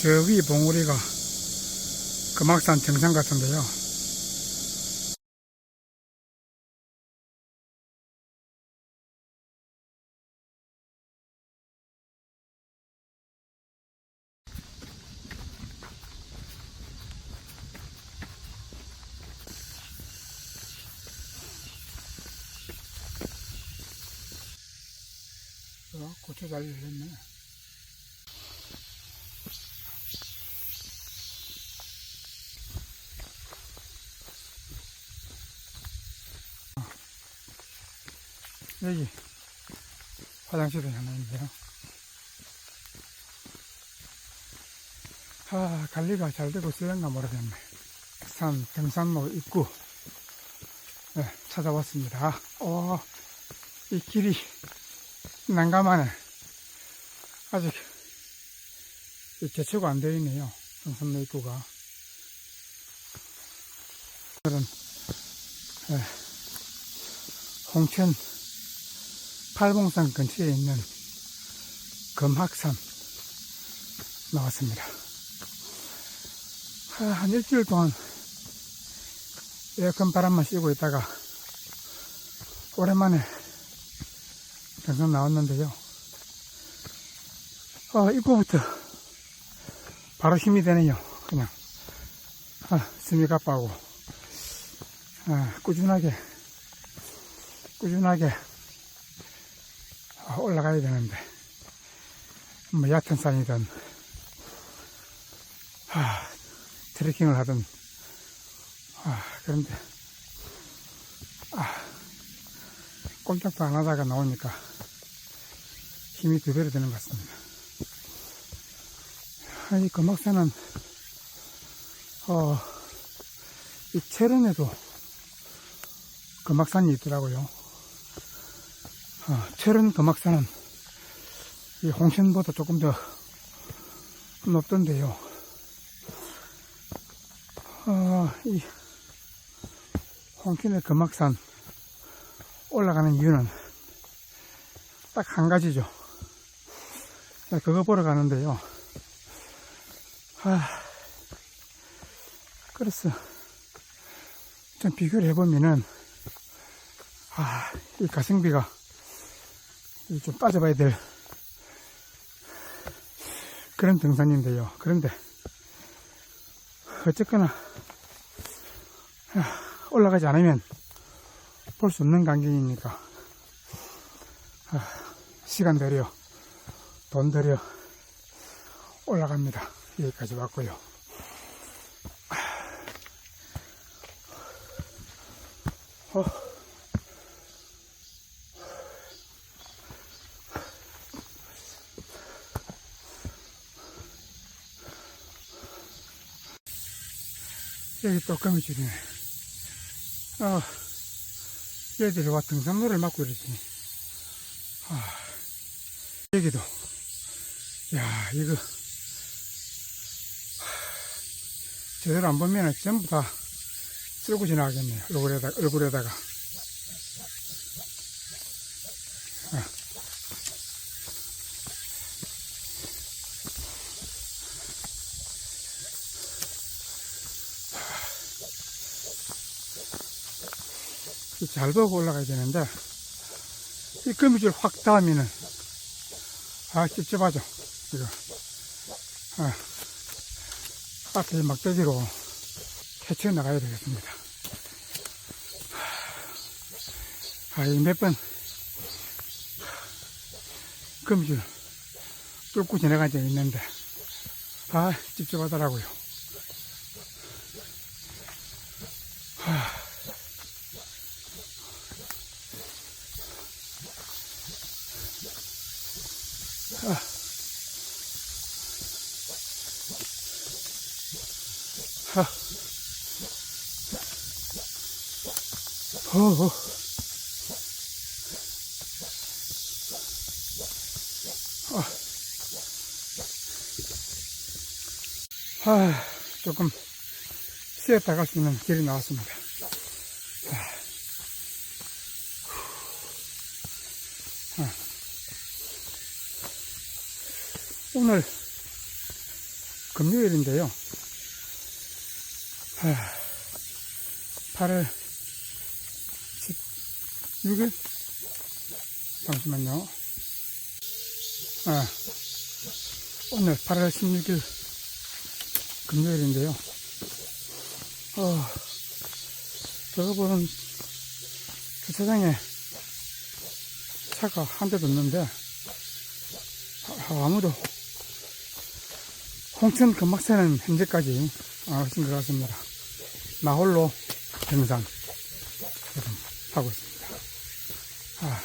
저 위 봉우리가 금악산 정상 같은데요. 어, 고추 잘 열렸네. 여기 화장실이 하나 있네요. 아, 관리가 잘 되고 있을런가 모르겠네. 산 등산로 입구 네, 찾아왔습니다. 어, 이 길이 난감하네. 아직 이 개초가 안 되어 있네요. 등산로 입구가. 오늘은 네, 홍천 팔봉산 근처에 있는 금학산 나왔습니다. 아, 한 일주일 동안 에어컨 바람만 쐬고 있다가 오랜만에 등산 나왔는데요. 어, 입구부터 바로 힘이 되네요. 그냥 아, 숨이 가빠고 아, 꾸준하게 꾸준하게 아, 올라가야 되는데 뭐 얕은 산이든 아, 트레킹을 하든 아, 그런데 아, 꼼짝도 안 하다가 나오니까 힘이 두 배로 되는 것 같습니다. 아, 이 금악산은 어, 이 철원에도 금악산이 있더라고요. 어, 철원 금악산은 이 홍천보다 조금 더 높던데요. 어, 이 홍천의 금악산 올라가는 이유는 딱 한 가지죠. 자, 그거 보러 가는데요. 아, 그래서 좀 비교를 해보면은 아, 이 가성비가 이 좀 따져봐야 될 그런 등산인데요. 그런데 어쨌거나 아, 올라가지 않으면 볼 수 없는 광경이니까 아, 시간 들여 돈 들여 올라갑니다. 여기까지 왔고요. 어. 또 거미줄이네. 어, 얘들이 와 등산로를 막고 이러지. 아, 여기도. 야, 이거. 제대로 안 보면 전부 다 쓸고 지나가겠네요. 얼굴에다가, 얼굴에다가. 아. 보고 올라가야 되는데, 이 거미줄 확 닿으면은, 아, 찝찝하죠. 이거. 아, 앞에 막대기로 헤쳐 나가야 되겠습니다. 아, 이 몇 번, 거미줄 뚫고 지나간 적이 있는데, 아, 찝찝하더라고요. 아, 아, 조금 쉬었다 갈 수 있는 길이 나왔습니다. 아. 아. 오늘 금요일인데요. 하, 8월 16일? 잠시만요. 아, 오늘 8월 16일 금요일인데요. 어, 제가 보는 주차장에 차가 한 대도 없는데, 아, 아무도 홍천 금막산은 현재까지 안 오신 것 같습니다. 나 홀로 등산 하고 있습니다. 아,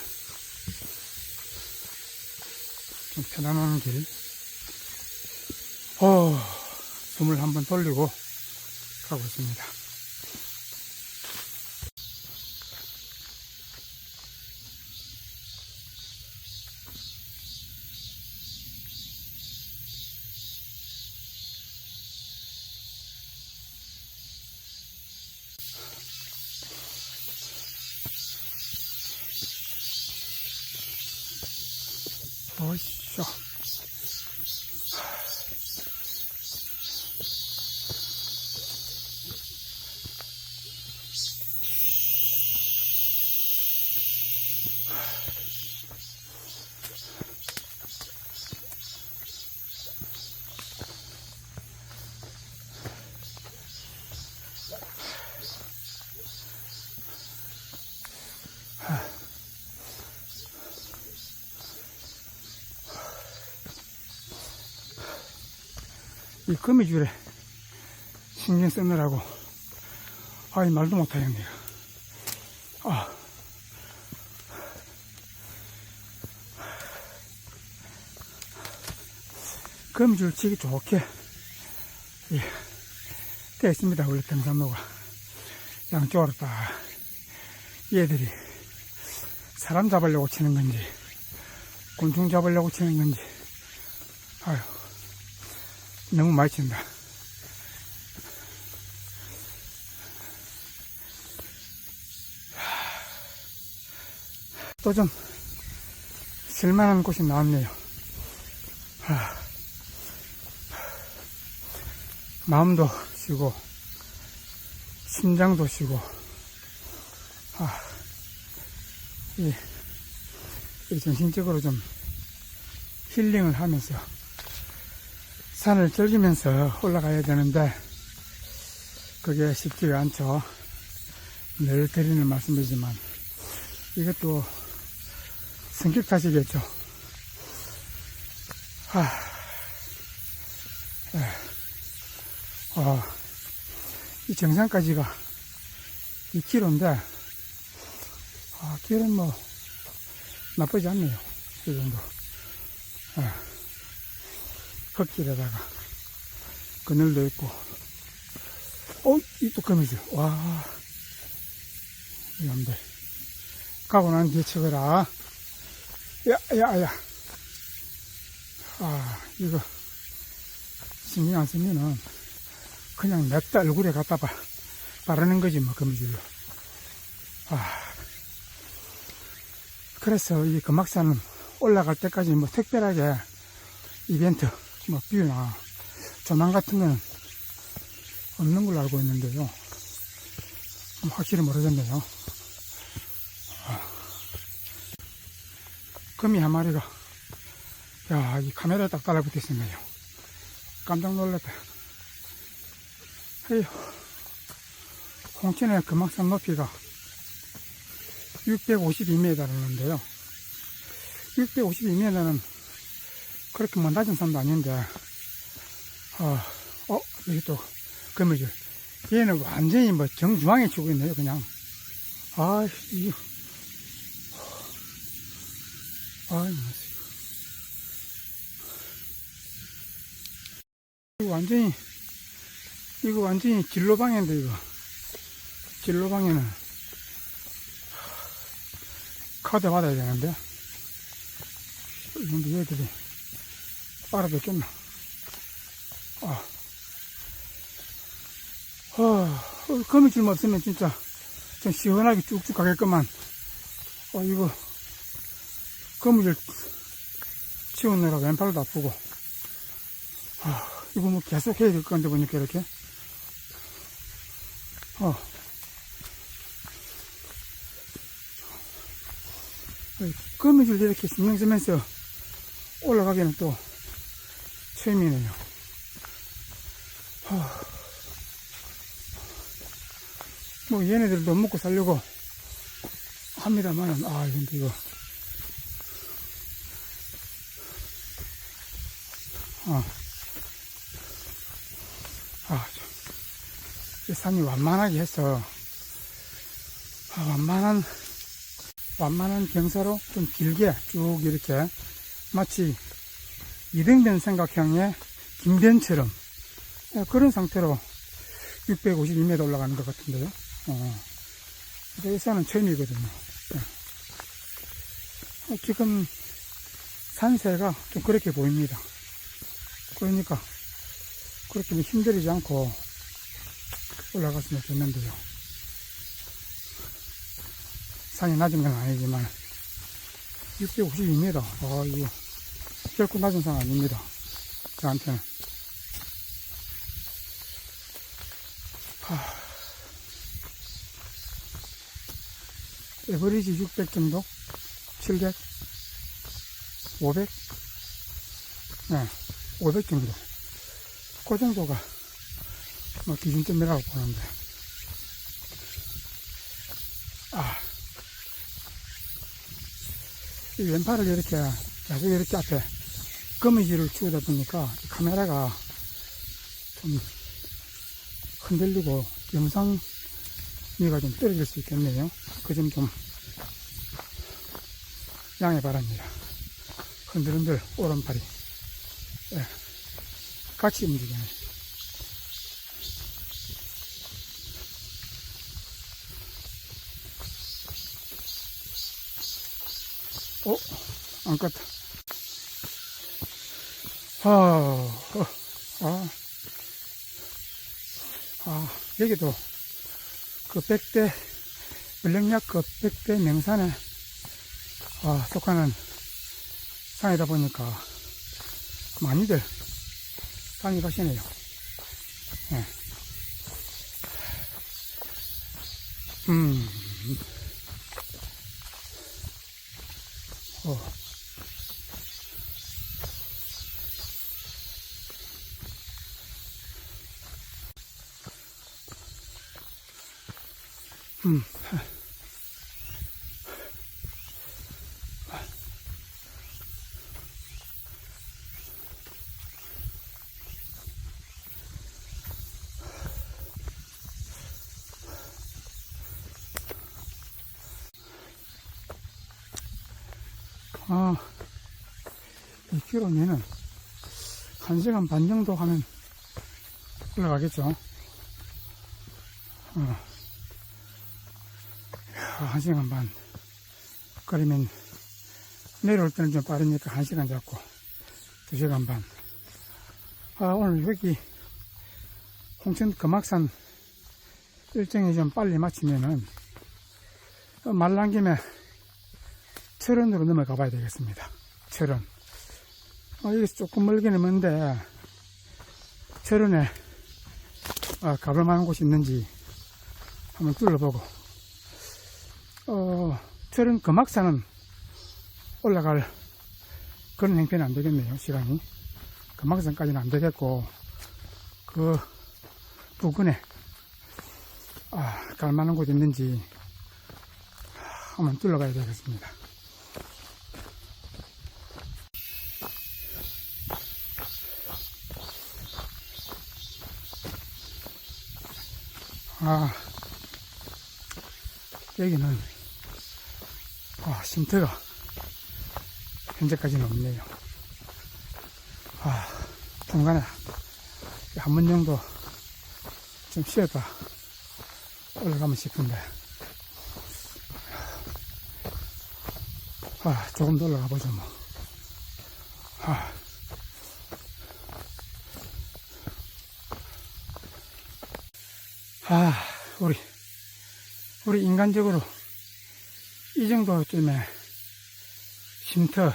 좀 편안한 길. 어, 숨을 한번 돌리고 가고 있습니다. 어이쇼. 이 거미줄에 신경 쓰느라고 아이 말도 못하겠네요. 아. 거미줄 치기 좋게 예, 있습니다. 원래 등산로가 양쪽으로 다 얘들이 사람 잡으려고 치는 건지 곤충 잡으려고 치는 건지 아유 너무 많이 친다. 또 좀 쓸만한 곳이 나왔네요. 하, 마음도 쉬고 심장도 쉬고 아, 이, 이 정신적으로 좀 힐링을 하면서 산을 즐기면서 올라가야 되는데 그게 쉽지가 않죠. 늘 드리는 말씀이지만 이것도 성격 탓이겠죠. 하, 에, 어, 이 정상까지가 2km인데 아, 길은 뭐 나쁘지 않네요. 이 정도. 에. 흙길에다가 그늘도 있고 어, 이 뚜껑이죠. 와, 이놈들. 가고 난 뒤에 쳐거라. 야, 야, 야. 아, 이거, 신경 안 쓰면은, 그냥 냅다 얼굴에 갖다 바, 바르는 거지, 뭐, 거미줄로. 아. 그래서 이 금악산은 올라갈 때까지 뭐, 특별하게 이벤트, 뭐 뷰나 조망 같은 건 없는 걸로 알고 있는데요. 뭐 확실히 모르겠네요. 아. 거미 한 마리가 야, 이 카메라에 딱 달라붙어 있었네요. 깜짝 놀랐다. 헤이, 홍천의 금악산 높이가 652m라는데요. 652m는 그렇게 뭐 낮은 산도 아닌데, 어, 어, 여기 또, 거미줄. 얘는 완전히 뭐 정중앙에 치고 있네요, 그냥. 아, 이거. 아이, 이거 완전히, 이거 완전히 진로방인데, 이거. 진로방에는 카드 받아야 되는데. 근데 얘들이 알아듣겠나? 아. 아, 거미줄만 없으면 진짜 좀 시원하게 쭉쭉 가겠구만. 아, 이거, 거미줄 치우느라 왼팔도 아프고. 아, 이거 뭐 계속 해야 될 건데 보니까 이렇게. 어. 거미줄 이렇게 신경 쓰면서 올라가기는 또 처음이네요. 하. 뭐 얘네들도 먹고 살려고 합니다만은 아 근데 이거 어. 아, 저, 이 산이 완만하게 해서 아, 완만한 완만한 경사로 좀 길게 쭉 이렇게 마치 이등변 삼각형의 김변처럼 예, 그런 상태로 652m 올라가는 것 같은데요. 어. 근데 이 산은 처음이거든요. 예. 어, 지금 산세가 좀 그렇게 보입니다. 그러니까 그렇게 뭐 힘들이지 않고 올라갔으면 좋겠는데요. 산이 낮은 건 아니지만 652m. 아 이거 결코 낮은 산 아닙니다. 저한테는. 하... 에버리지 600 정도? 700? 500? 네, 500 정도. 그 정도가 뭐 기준점이라고 보는데. 아. 이 왼팔을 이렇게 계속 이렇게 앞에 거미줄을 치우다 보니까 이 카메라가 좀 흔들리고 영상미가 좀 떨어질 수 있겠네요. 그 점 좀 양해 바랍니다. 흔들흔들 오른팔이 예, 같이 움직이네. 어? 안 껐다. 아, 어, 아, 아, 여기도 그 백대, 전력약 그 백대 명산에 아, 속하는 산이다 보니까 많이들 땅이 가시네요. 예. 음, 어. 음. 아, 2km면은 1시간 반 정도 하면 올라가겠죠. 야, 1시간 반. 그러면 내려올 때는 좀 빠르니까 1시간 잡고 2시간 반. 아, 오늘 여기 홍천 금악산 일정이 좀 빨리 마치면은 어, 말난 김에 철원으로 넘어가 봐야 되겠습니다. 철원. 어, 여기서 조금 멀기는 먼데, 철원에, 아, 가볼 만한 곳이 있는지 한번 둘러보고, 어, 철원 금악산은 올라갈 그런 행편은 안 되겠네요, 시간이. 금악산까지는 안 되겠고, 그 부근에, 아, 갈 만한 곳 있는지 한번 둘러가야 되겠습니다. 아, 여기는, 아, 쉼터가 현재까지는 없네요. 아, 중간에 한 번 정도 좀 쉬었다 올라가면 싶은데, 아, 조금 더 올라가 보죠, 뭐. 아. 아, 우리, 우리 인간적으로 이 정도쯤에 쉼터,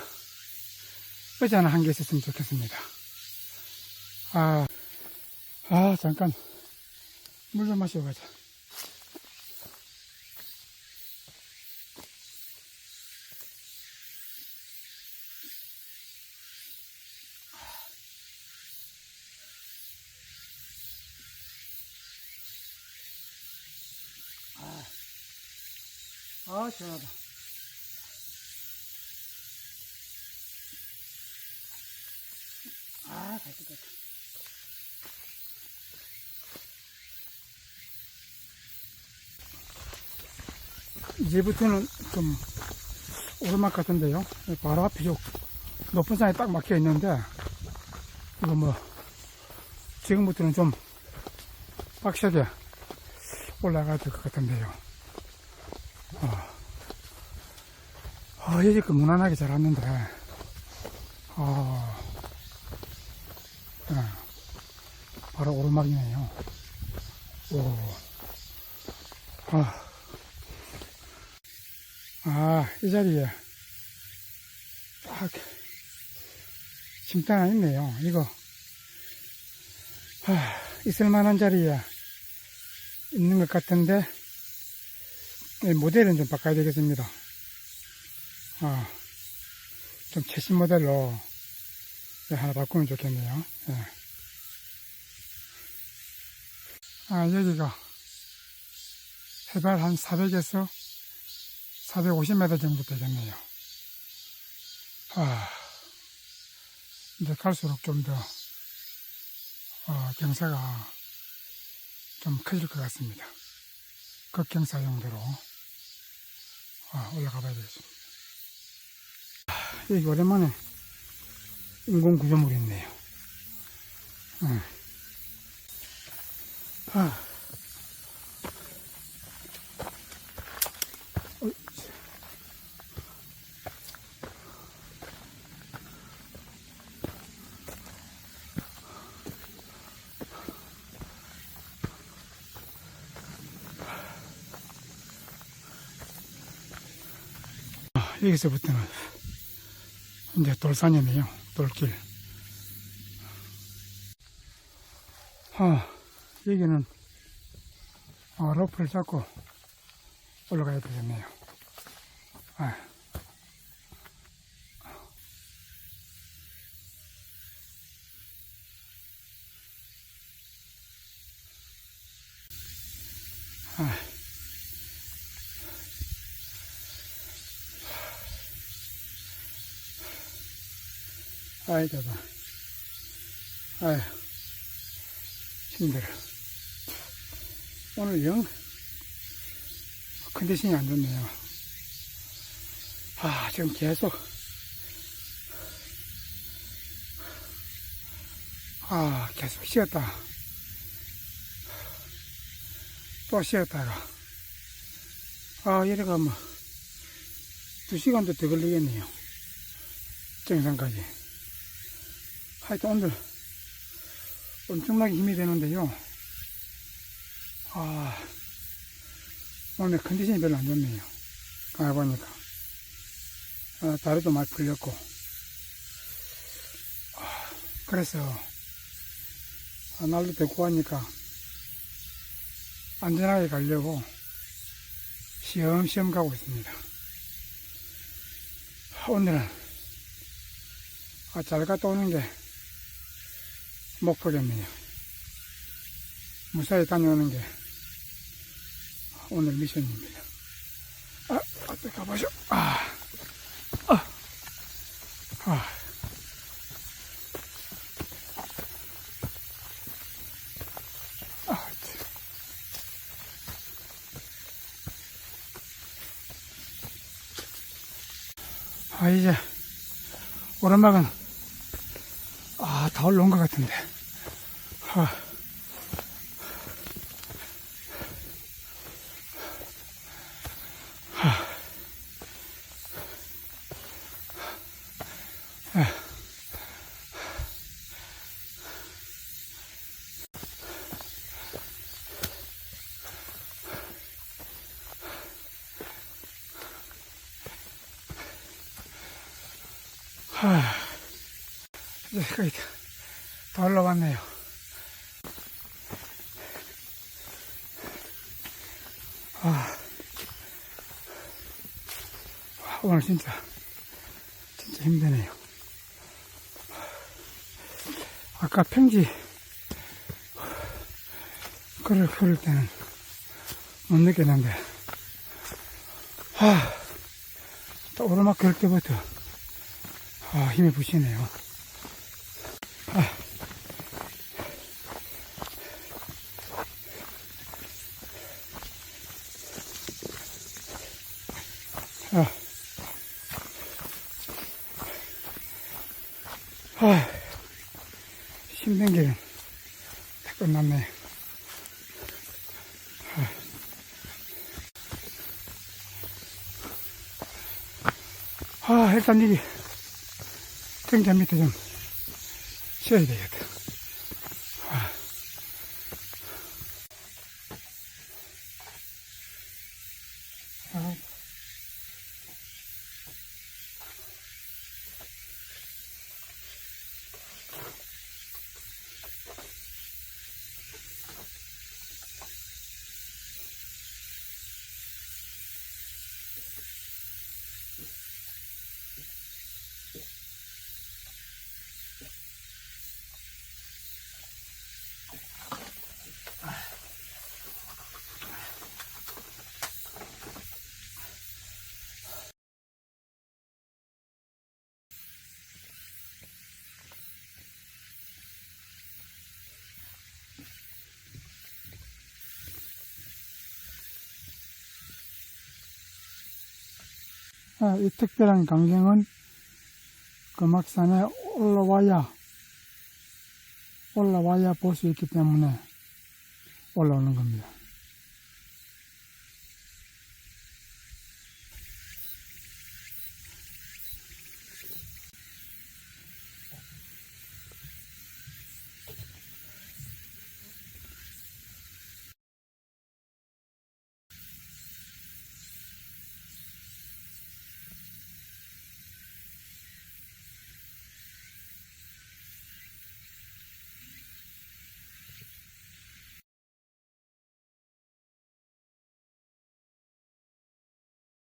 의자나 한 개 있었으면 좋겠습니다. 아, 아, 잠깐. 물 좀 마시고 가자. 아, 아 시원하다. 아, 맛있겠다. 이제부터는 좀 오르막 같은데요. 바로 앞에 요 높은 산에 딱 막혀 있는데, 이거 뭐, 지금부터는 좀 빡세게 올라가야 될 것 같은데요. 아, 아 여기 그 무난하게 잘 왔는데, 아, 예, 바로 오르막이네요. 오, 아. 아, 이 자리에 딱 심당 하나 있네요. 이거 하, 있을 만한 자리에 있는 것 같은데 이 모델은 좀 바꿔야 되겠습니다. 아, 좀 최신 모델로 네, 하나 바꾸면 좋겠네요. 예. 아, 여기가 해발 한 400에서 450m 정도 되겠네요. 아, 이제 갈수록 좀 더, 어, 경사가 좀 커질 것 같습니다. 극경사 정도로, 어, 올라가 봐야 되겠습니다. 아, 여기 오랜만에 인공 구조물이 있네요. 응. 아. 아, 여기서부터는 이제 돌산이네요. 돌길. 아, 여기는 어, 로프를 잡고 올라가야 되겠네요. 아. 아. 아이, 대박. 아휴, 힘들어. 오늘 영 컨디션이 안 좋네요. 아, 지금 계속, 아, 계속 쉬었다. 또 쉬었다가, 아, 이래가 뭐, 두 시간도 더 걸리겠네요. 정상까지. 하여튼 오늘 엄청나게 힘이 되는데요. 아, 오늘 컨디션이 별로 안 좋네요. 가보니까. 아, 다리도 많이 풀렸고. 아, 그래서, 아, 날도 데리고 가니까 안전하게 가려고 시험시험 가고 있습니다. 오늘은 아, 잘 갔다 오는 게 목표겠네요. 무사히 다녀오는 게 오늘 미션입니다. 아, 어떻게 가보죠? 아, 아, 아. 아, 이제 오르막은 아, 다 올라온 것 같은데. 아. 하, 이제 거의 다, 다 올라왔네요. 아, 와, 오늘 진짜, 진짜 힘드네요. 아까 평지, 걸을, 걸을 때는 못 느꼈는데, 아, 또 오르막 걸 때부터, 아, 힘이 부시네요. 길은 다 끝났네. 아, 아, 일단 여기 등잔 밑에 좀 쉬어야 되겠다. 이 특별한 광경은 금악산에 올라와야, 올라와야 볼 수 있기 때문에 올라오는 겁니다.